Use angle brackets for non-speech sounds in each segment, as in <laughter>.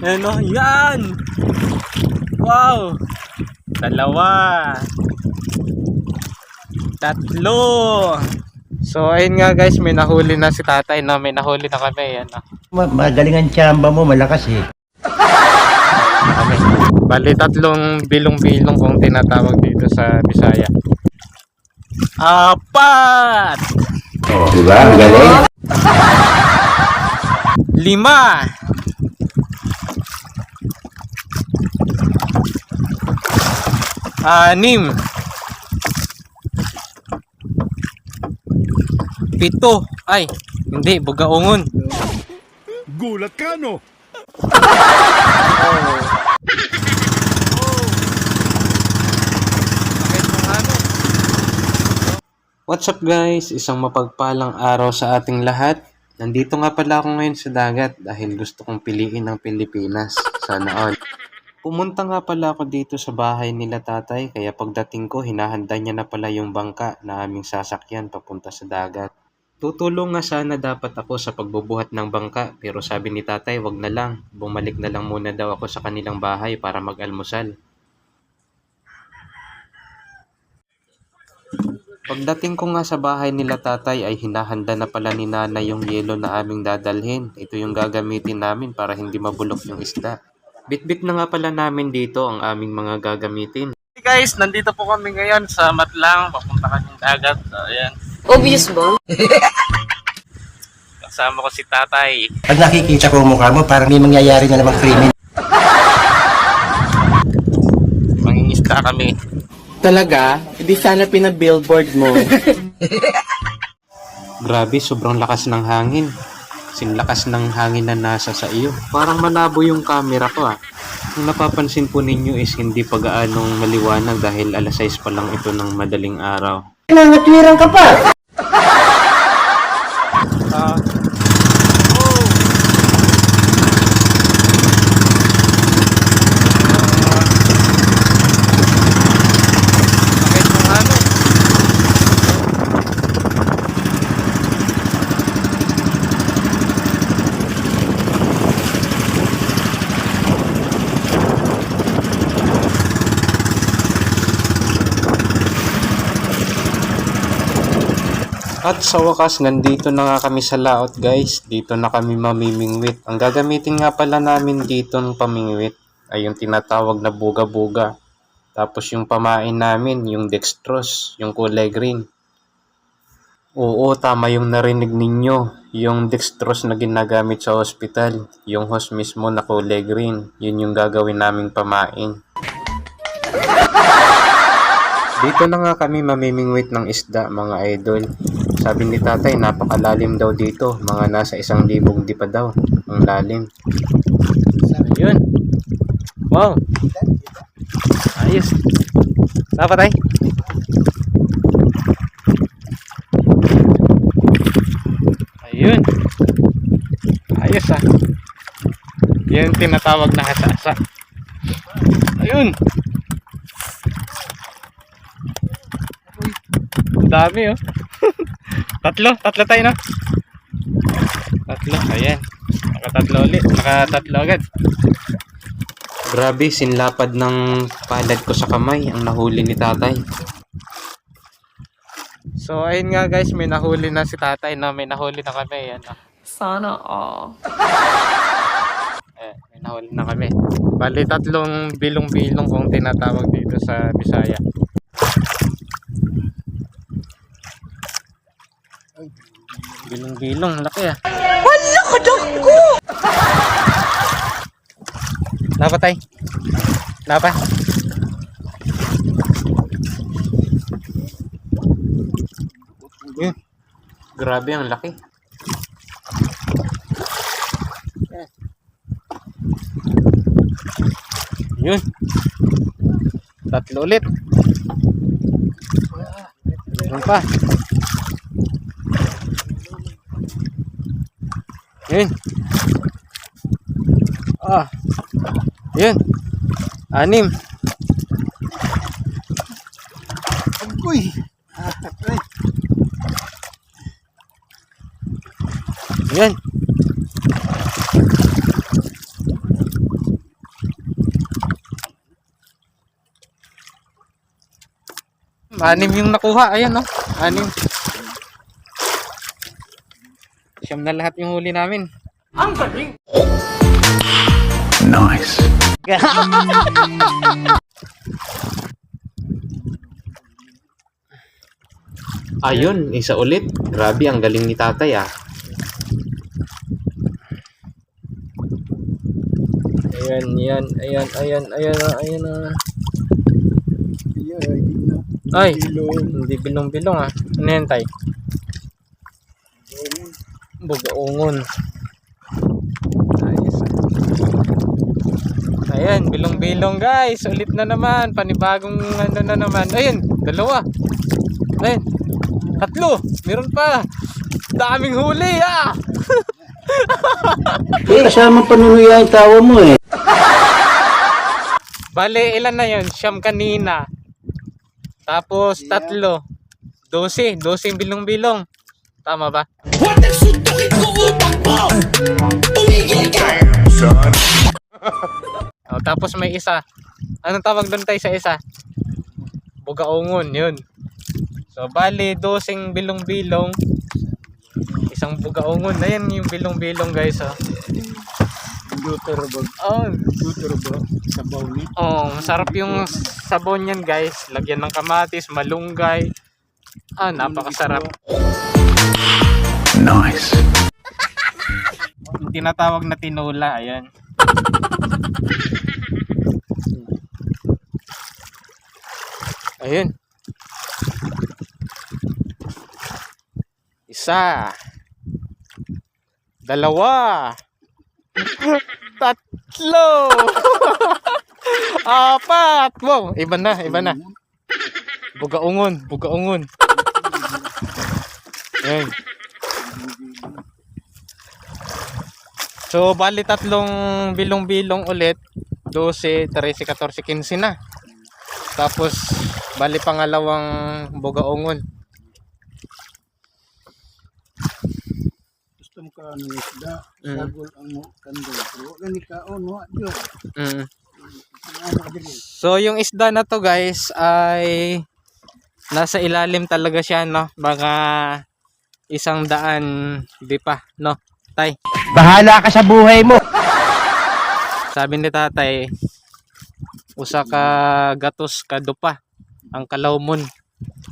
Ano? Yan! Wow! Dalawa! Tatlo! So, ayun nga guys, may nahuli na si tatay na may nahuli na kami. Ano? Ma- Magaling ang tsamba mo, malakas eh. kami. Bali, tatlong bilong-bilong kung tinatawag dito sa Bisaya. Apat! Oh, di ba? Ang galing. Lima! Anim! Pito! Ay, hindi, bugaongon. Gulat ka, no? What's up guys? Isang mapagpalang araw sa ating lahat. Nandito nga pala ako ngayon sa dagat dahil gusto kong piliin ang Pilipinas. Sana all. Pumunta nga pala ako dito sa bahay nila tatay kaya pagdating ko hinahanda niya na pala yung bangka na aming sasakyan papunta sa dagat. Tutulong nga sana dapat ako sa pagbubuhat ng bangka pero sabi ni tatay wag na lang. Bumalik na lang muna daw ako sa kanilang bahay para mag-almusal. Pagdating ko nga sa bahay nila tatay ay hinahanda na pala ni nanay yung yelo na aming dadalhin. Ito yung gagamitin namin para hindi mabulok yung isda. Bitbit na nga pala namin dito ang aming mga gagamitin. Hey guys, nandito po kami ngayon sa Matlang. Papunta kaming dagat. So, ayan. Obvious ba? <laughs> Kasama ko si tatay. Pag nakikita ko ang mukha mo, parang may mangyayari na namang krimen. Mangingisda kami. Talaga? Hindi sana pinabillboard mo. <laughs> Grabe, sobrang lakas ng hangin. Sinlakas ng hangin na nasa sa iyo. Parang malabo yung camera ko ah. Kung napapansin po ninyo is hindi pa gaanong maliwanag dahil alas 6 pa lang ito ng madaling araw. Nangatwirang ka pa! At sa wakas, nandito na nga kami sa laot guys. Dito na kami mamimingwit. Ang gagamitin nga pala namin dito ng pamingwit ay yung tinatawag na buga-buga. Tapos yung pamain namin, yung dextrose, yung kulay green. Oo, tama yung narinig ninyo. Yung dextrose na ginagamit sa hospital. Yung hose mismo na kulay green. Yun yung gagawin naming pamain. Dito na nga kami mamimingwit ng isda mga idol. Sabi ni tatay napakalalim daw dito. Mga nasa isang libong di pa daw. Ang lalim. Yun. Wow. Ayos. Sapa tay? Ayun. Ayos ah. Yan tinatawag na hasasa. Ayun. Ang dami oh. Tatlo, tatlo tayo no? Tatlo, ayan. Nakatatlo ulit, nakatatlo agad. Grabe, sinlapad ng palad ko sa kamay ang nahuli ni tatay. So ayun nga guys, may nahuli na si tatay na may nahuli na kami. Yan, oh. Sana all. Eh, may nahuli na kami. Bali, tatlong bilong-bilong kung tinatawag dito sa Bisaya. Bilong-bilong, laki ah. Wala ka ko! Napa tay? Napa? Yun. Grabe ang laki. Yun. Tatlo ulit. Meron pa. Yun. Ah. Yun. Anim. Uy. Yan. Anim yung nakuha. Ayan, no? Anim. Siyam na lahat yung huli namin. Nice. <laughs> Ayun, isa ulit. Grabe, ang galing ni tatay ah. Ayan, yan, ayan, ayan, ayan, ah, ayan, ah. Ay, hindi bilong-bilong ah. Ano yan, tay? Bugaungon. Ayos. Ayan, bilong-bilong guys. Ulit na naman. Panibagong ano na naman. Ayun, dalawa. Ayun, tatlo. Meron pa. Daming huli ah. <laughs> Eh, kasama panunuya yung tawa mo eh. Bale, ilan na yun? Siyam kanina. Tapos, tatlo. Dose. Dose yung bilong-bilong. Tama ba? Tapos may isa. Anong tawag doon tayo sa isa? Bugaongon, yun. So, bale, dosing bilong-bilong. Isang bugaongon. Ayan yung bilong-bilong, guys. Oh. Oh, Sabaw ni. Oh, masarap yung sabon niyan, guys. Lagyan ng kamatis, malunggay. Ah, napakasarap. Nice. Yung tinatawag na tinula, ayan. Ayun. Isa. Dalawa. Tatlo. <laughs> Apat. Wow, iba na, iba na. Bugaungon, bugaungon. Ayun. So, bali tatlong bilong-bilong ulit. 12, 13, 14, 15 na. Tapos, bali pangalawang bugaongon. Gusto mo ka ng isda, Mm. sagol ang mo kandol. Pero wala ni kaon, wa Diyo. Mm. Ano? So, yung isda na to guys ay nasa ilalim talaga siya, no? Baka isang daan, di pa, no? Tay, Bahala ka sa buhay mo. sabi ni tatay, usa ka gatos ka dupa ang kalawmon.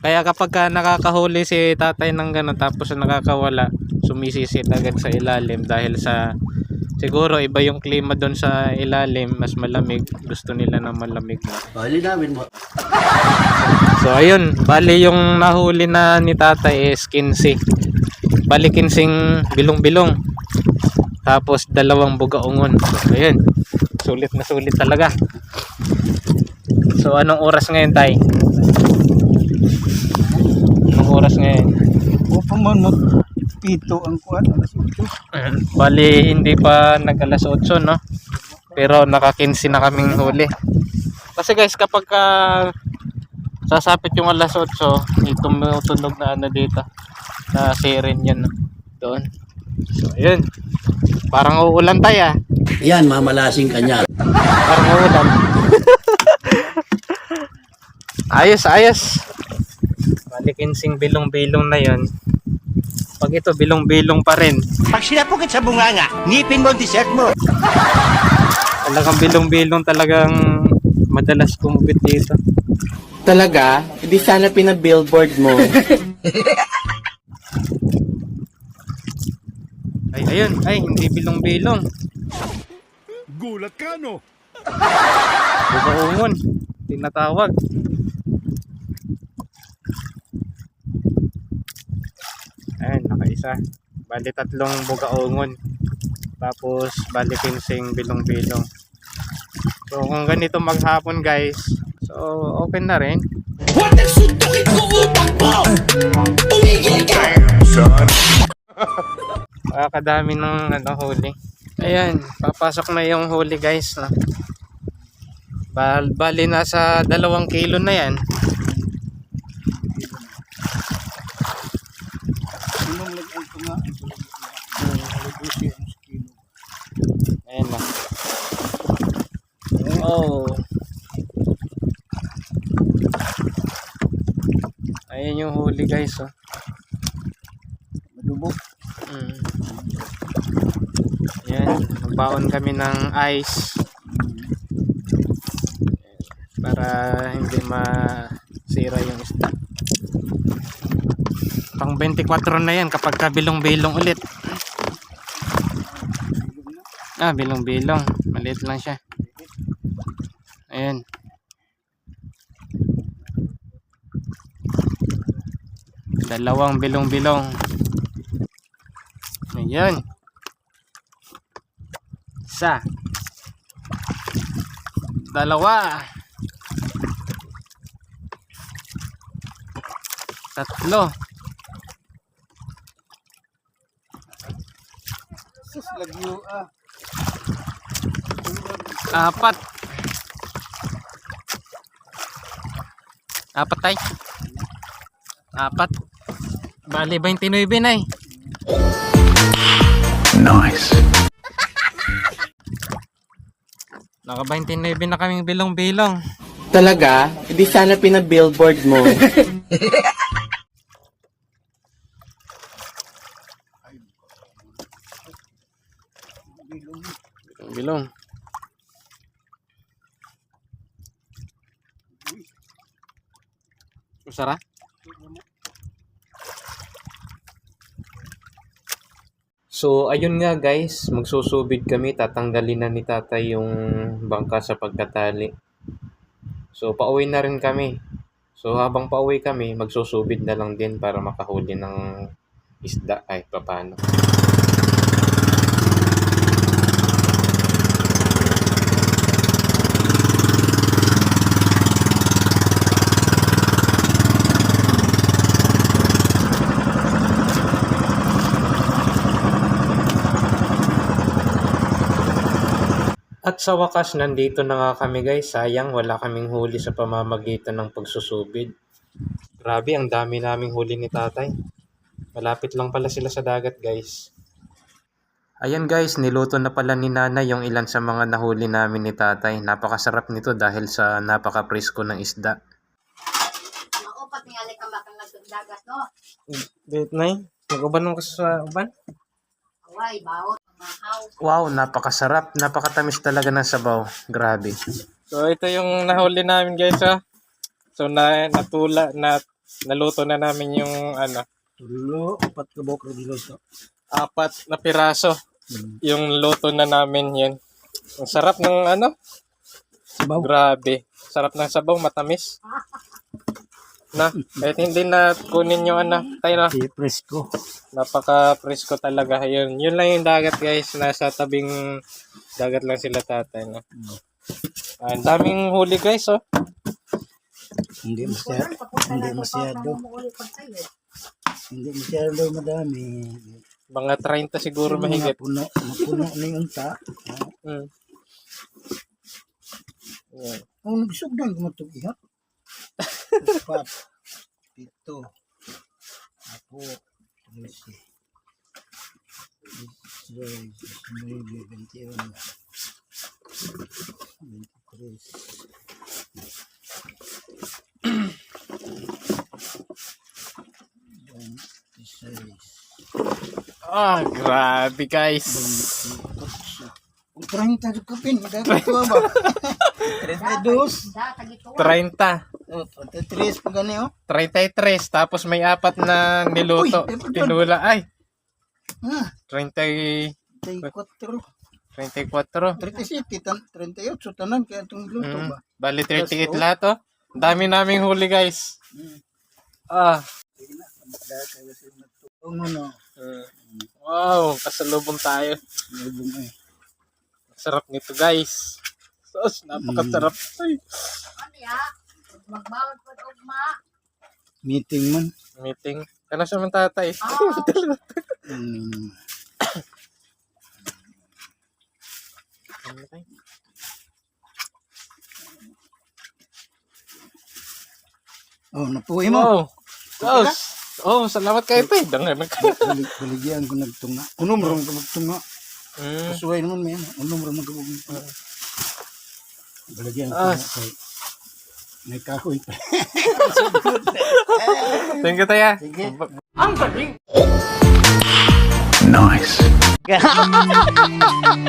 Kaya kapag ka nakakahuli si tatay ng gano'n tapos nakakawala, sumisisit agad sa ilalim dahil sa siguro iba yung klima doon sa ilalim, mas malamig. Gusto nila ng malamig na. Bali namin mo. So ayun, bali yung nahuli na ni tatay is 15. Bali 15 bilong-bilong. Tapos dalawang bugaongon. So ayun, sulit na sulit talaga. So anong oras ngayon tay? Oras ngayon? Upang man mo pito ang kuan, alas ito. Bali hindi pa nag alas 8 no? Pero naka 15 na kaming huli. Kasi guys kapag ka sasapit yung alas 8, may tumutunog na ano dito. Na siren yan no? doon. So ayun. Parang uulan tayo ah. Yan, mamalasing ka niya. Parang uulan. <laughs> ayos, ayos. 15 bilong-bilong na yon. Pag ito bilong-bilong pa rin, Pag sinapukit sa bunganga, ngipin mo ang dessert mo. Talagang bilong-bilong talagang madalas kumupit dito. Talaga? Hindi sana pinabillboard mo. <laughs> Ay, ayun. Ay, hindi bilong-bilong. Gulat ka, no? Bukaungon. Tinatawag. Nakaisa. Bali tatlong bugaongon. Tapos, bali pinsing bilong-bilong. So, kung ganito maghapon guys, so, open na rin. Makakadami ng ano, huli. Ayan, papasok na yung huli guys. No? Bal bali nasa dalawang kilo na yan. Sinong lagay ko nga, ay busi ang kilo. Ayan na. Oh. guys, oh. Madubok. Mm. Yan, magbaon kami ng ice para hindi masira yung isda. Pang 24 na yan kapag ka bilong-bilong ulit. Ah, bilong-bilong. Maliit lang siya. Ayan. Dalawang bilong-bilong. Ayan. Isa. Dalawa. Tatlo. Sus, lagyo ah. Apat. Apat tay. Apat. Bali 29 na eh. Nice. <laughs> Naka 29 na kaming bilong-bilong. Talaga? Hindi sana pinabillboard mo. Bilong. Usara? So, ayun nga guys, magsusubid kami, tatanggalin na ni tatay yung bangka sa pagkatali. So, pauwi na rin kami. So, habang pauwi kami, magsusubid na lang din para makahuli ng isda ay papano. At sa wakas, nandito na nga kami guys. Sayang, wala kaming huli sa pamamagitan ng pagsusubid. Grabe, ang dami naming huli ni tatay. Malapit lang pala sila sa dagat guys. Ayan guys, niluto na pala ni Nana yung ilan sa mga nahuli namin ni tatay. Napakasarap nito dahil sa napaka-presko ng isda. Ako, pati nga ka bakang nagdagat, no? Date na Mag-uban mo kasi sa uban? Away, bawot. Wow, napakasarap. Napakatamis talaga ng sabaw. Grabe. So ito yung nahuli namin guys ha. So na natula na naluto na namin yung ano, Tulo, apat ka bok luto. apat na piraso. Yung luto na namin yun. Ang sarap ng ano, Sabaw. grabe. Sarap ng sabaw, matamis. Na, kahit hindi na kunin yung ano, tayo na. Si Fresco. Napaka-presko talaga. Yun, yun lang yung dagat guys. Nasa tabing dagat lang sila tatay. No? Ang daming huli guys oh. Hindi masyado. Hindi masyado. Hindi masyado madami. Mga 30 siguro mahigit. Mapuno, mapuno na yung ta. Mm. Ang nagsugdan ko. Apat. Pito. Apo. Trece. Diecinueve, veintiuno. Veintitrés. Ah, grabe guys. Kung 30 ka pin, dapat ko ba? 32. Da, tagito. 30. Oh, 33 pa gani oh. 33. Tapos may apat na niluto. Uy, Tinula. Ay, Ah, 30, 34. 34. 37, tan- 38 tanan kaya itong luto Mm. ba? Bali 38 lahat oh. Dami naming huli guys. Ah. Ang ano, Wow, kasalubong tayo. eh. Sarap nito guys. Sos, napakasarap. Ay, Magbawat po ugma. Meeting man. meeting. Ano siya man tatay? <laughs> Mm. Oh, napuwi mo. Oh, oh, oh, salamat kayo tay. Dangan ka. Balig, baligyan ko nagtunga. Unom ro ka magtunga. Mm. Kasuway naman may ano. Unom magtunga. Baligyan ko Ah. na kay may kahoy pa. <laughs> Thank you, Taya. Sige. Nice. <laughs>